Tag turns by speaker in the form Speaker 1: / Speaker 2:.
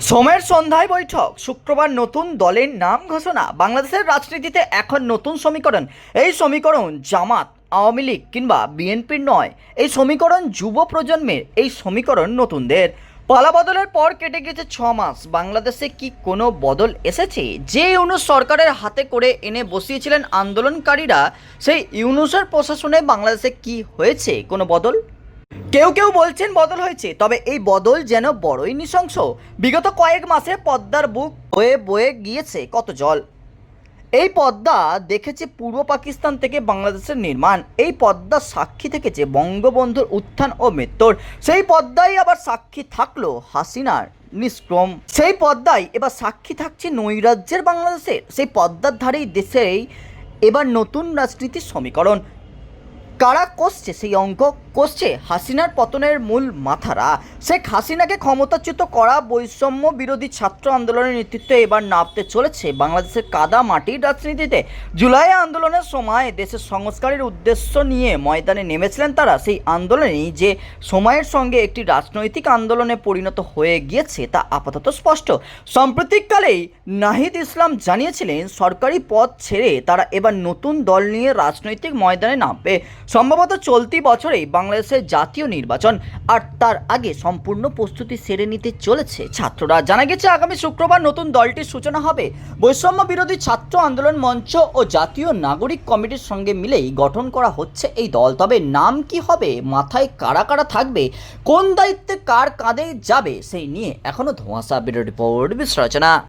Speaker 1: সোমের সন্ধ্যায় বৈঠক। শুক্রবার নতুন দলের নাম ঘোষণা। বাংলাদেশের রাজনীতিতে এখন নতুন সমীকরণ। এই সমীকরণ জামাত, আওয়ামী লীগ কিংবা বিএনপির নয়। এই সমীকরণ যুব প্রজন্মের। এই সমীকরণ নতুনদের। পালাবদলের পর কেটে গেছে ছ মাস। বাংলাদেশে কি কোনো বদল এসেছে? যে ইউনুস সরকারের হাতে করে এনে বসিয়েছিলেন আন্দোলনকারীরা, সেই ইউনুসের প্রশাসনে বাংলাদেশে কি হয়েছে? কোনো বদল? কেউ কেউ বলছেন বদল হয়েছে, তবে এই বদল যেন বড়ই নৃশংস। বিগত কয়েক মাসে পদ্মার বুক বয়ে বয়ে গিয়েছে কত জল। এই পদ্মা দেখেছে পূর্ব পাকিস্তান থেকে বাংলাদেশের নির্মাণ। এই পদ্মা সাক্ষী থেকেছে বঙ্গবন্ধুর উত্থান ও মৃত্যুর। সেই পদ্মাই আবার সাক্ষী থাকল হাসিনার নিষ্ক্রম। সেই পদ্মাই এবার সাক্ষী থাকছে নৈরাজ্যের বাংলাদেশের। সেই পদ্মার ধারেই দেশেই এবার নতুন রাজনীতির সমীকরণ। কারা কষছে? সেই অঙ্ক কষছে হাসিনার পতনের মূল মাথারা। শেখ হাসিনাকে ক্ষমতাচ্যুত করা বৈষম্য বিরোধী ছাত্র আন্দোলনের নেতৃত্বে এবার নামতে চলেছে বাংলাদেশের কাদা মাটির রাজনীতিতে। জুলাই আন্দোলনের সময় দেশের সংস্কারের উদ্দেশ্য নিয়ে ময়দানে নেমেছিলেন তারা। সেই আন্দোলনেই যে সময়ের সঙ্গে একটি রাজনৈতিক আন্দোলনে পরিণত হয়ে গিয়েছে তা আপাতত স্পষ্ট। সাম্প্রতিককালেই নাহিদ ইসলাম জানিয়েছিলেন, সরকারি পদ ছেড়ে তারা এবার নতুন দল নিয়ে রাজনৈতিক ময়দানে নামবে। সম্ভবত চলতি বছরেই বাংলাদেশের জাতীয় নির্বাচন, আর তার আগে সম্পূর্ণ প্রস্তুতি সেরে নিতে চলেছে ছাত্ররা। জানা গেছে, আগামী শুক্রবার নতুন দলটির সূচনা হবে। বৈষম্য বিরোধী ছাত্র আন্দোলন মঞ্চ ও জাতীয় নাগরিক কমিটির সঙ্গে মিলেই গঠন করা হচ্ছে এই দল। তবে নাম কি হবে, মাথায় কারা কারা থাকবে, কোন দায়িত্বে কার কাঁধে যাবে, সেই নিয়ে এখনও ধোঁয়াশা বিরোধী রিপোর্ট বিশ্লেষণা